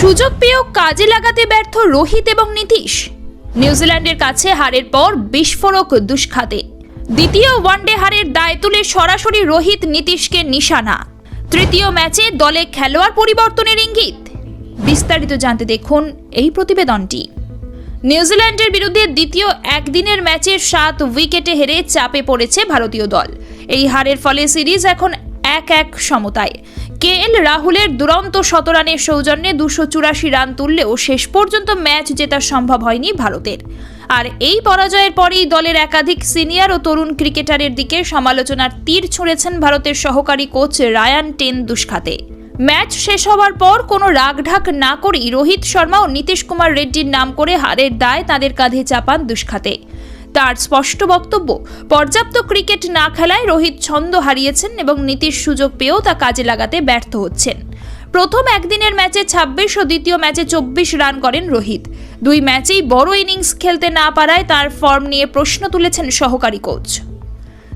সুযোগ পেয়েও কাজে লাগাতে ব্যর্থ রোহিত এবং নীতিশ। নিউজিল্যান্ডের কাছে হারের পর বিস্ফোরক দুষ্খাতে। দ্বিতীয় ওয়ানডে হারের দায় তুলে সরাসরি রোহিত নীতিশকে নিশানা। তৃতীয় ম্যাচে দলে খেলোয়াড় পরিবর্তনের ইঙ্গিত। বিস্তারিত জানতে দেখুন এই প্রতিবেদনটি। নিউজিল্যান্ডের বিরুদ্ধে দ্বিতীয় একদিনের ম্যাচের সাত উইকেটে হেরে চাপে পড়েছে ভারতীয় দল। এই হারের ফলে সিরিজ এখন এক এক সমতায়। কে এল রাহুলের দুরন্ত শতরানের সৌজন্যে দুশো চুরাশি রান তুললেও শেষ পর্যন্ত ম্যাচ জেতা সম্ভব হয়নি ভারতের। আর এই পরাজয়ের পরেই দলের একাধিক সিনিয়র ও তরুণ ক্রিকেটারের দিকে সমালোচনার তীর ছুঁড়েছেন ভারতের সহকারী coach Ryan ten Doeschate match শেষ হওয়ার পর কোনো রাগঢাক না করেই রোহিত শর্মা ও নীতিশ কুমার রেড্ডির নাম করে হারের দায় তাদের কাঁধে চাপান দুষ্খাতে তার স্পষ্ট বক্তব্য, পর্যাপ্ত ক্রিকেট না খেলায় রোহিত ছন্দ হারিয়েছেন এবং নীতির সুযোগ পেয়েও তা কাজে লাগাতে ব্যর্থ হচ্ছেন। প্রথম একদিনের ম্যাচে ছাব্বিশ ও দ্বিতীয় ম্যাচে চব্বিশ রান করেন রোহিত। দুই ম্যাচেই বড় ইনিংস খেলতে না পারায় তার ফর্ম নিয়ে প্রশ্ন তুলেছেন সহকারী কোচ।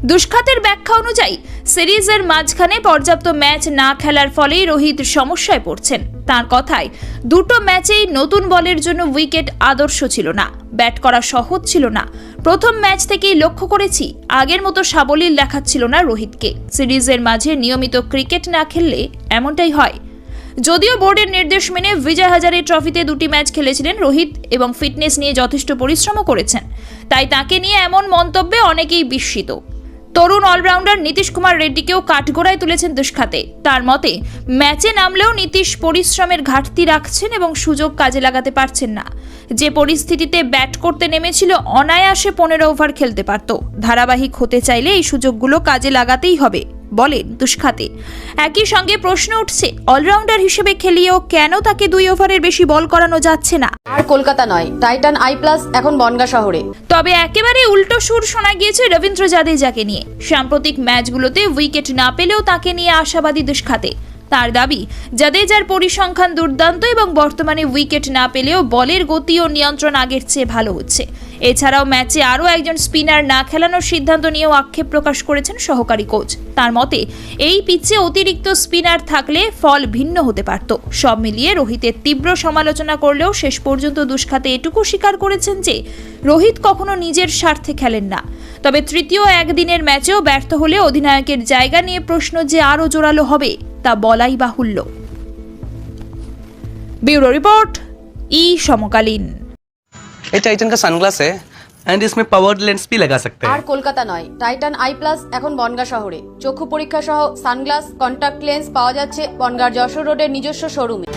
দুষ্খাতের ব্যাখ্যা অনুযায়ী, সিরিজের মাঝখানে পর্যাপ্ত ম্যাচ না খেলার ফলেই রোহিত সমস্যায় পড়ছেন। তার কথায়, দুটো ম্যাচেই নতুন বলের জন্য উইকেট আদর্শ ছিল না, ব্যাট করা সহজ ছিল না। প্রথম ম্যাচ থেকেই লক্ষ্য করেছি, আগের মতো সাবলীল দেখাচ্ছিল না রোহিতকে। সিরিজের মাঝে নিয়মিত ক্রিকেট না খেললে এমনটাই হয়। যদিও বোর্ডের নির্দেশ মেনে বিজয় হাজারে ট্রফিতে দুটি ম্যাচ খেলেছিলেন রোহিত এবং ফিটনেস নিয়ে যথেষ্ট পরিশ্রমও করেছেন, তাই তাকে নিয়ে এমন মন্তব্যে অনেকেই বিস্মিত। তরুণ অলরাউন্ডার নীতিশ কুমার রেড্ডিকেও কাঠগোড়ায় তুলেছেন দুষ্খাতে তার মতে, ম্যাচে নামলেও নীতিশ পরিশ্রমের ঘাটতি রাখছেন এবং সুযোগ কাজে লাগাতে পারছেন না। যে পরিস্থিতিতে ব্যাট করতে নেমেছিল, অনায়াসে পনেরো ওভার খেলতে পারত। ধারাবাহিক হতে চাইলে এই সুযোগগুলো কাজে লাগাতেই হবে, বলেন দুষ্খাতে একই সঙ্গে প্রশ্ন উঠছে, অলরাউন্ডার হিসেবে খেলিয়েও কেন তাকে দুই ওভারের বেশি বল করানো যাচ্ছে না? কলকাতা নয়। টাইটান আই প্লাস এখন বনগা শহরে। তবে একেবারে উল্টো সুর শোনা গিয়েছে রবীন্দ্র জাদেজাকে নিয়ে। সাম্প্রতিক ম্যাচগুলোতে উইকেট না পেলেও তাকে নিয়ে আশাবাদী দুষ্খাতে তার দাবি, জাদেজার পরিসংখ্যান দুর্দান্ত এবং বর্তমানে উইকেট না পেলেও বলের গতি ও নিয়ন্ত্রণ আগের চেয়ে ভালো হচ্ছে। এছাড়াও ম্যাচে আরও একজন স্পিনার না খেলানোর সিদ্ধান্ত নিয়েও আক্ষেপ প্রকাশ করেছেন সহকারী কোচ। তার মতে, এই পিচে অতিরিক্ত স্পিনার থাকলে ফল ভিন্ন হতে পারত। সব মিলিয়ে রোহিতের তীব্র সমালোচনা করলেও শেষ পর্যন্ত দুষ্খাতে এটুকু স্বীকার করেছেন যে, রোহিত কখনো নিজের স্বার্থে খেলেন না। তবে তৃতীয় একদিনের ম্যাচেও ব্যর্থ হলে অধিনায়কের জায়গা নিয়ে প্রশ্ন যে আরও জোরালো হবে তা বলাই বাহুল্য। ब्यूरो রিপোর্ট ই সমকালীন। ये टाइटन का সানগ্লাস है एंड इसमें पावर्ड लेंस भी लगा सकते আর কলকাতা নয় টাইটান আই প্লাস এখন বনগা শহরে। চক্ষু পরীক্ষা সহ সানগ্লাস কন্টাক্ট লেন্স পাওয়া যাচ্ছে বনগার যশোর রোডের নিজস্ব শোরুমে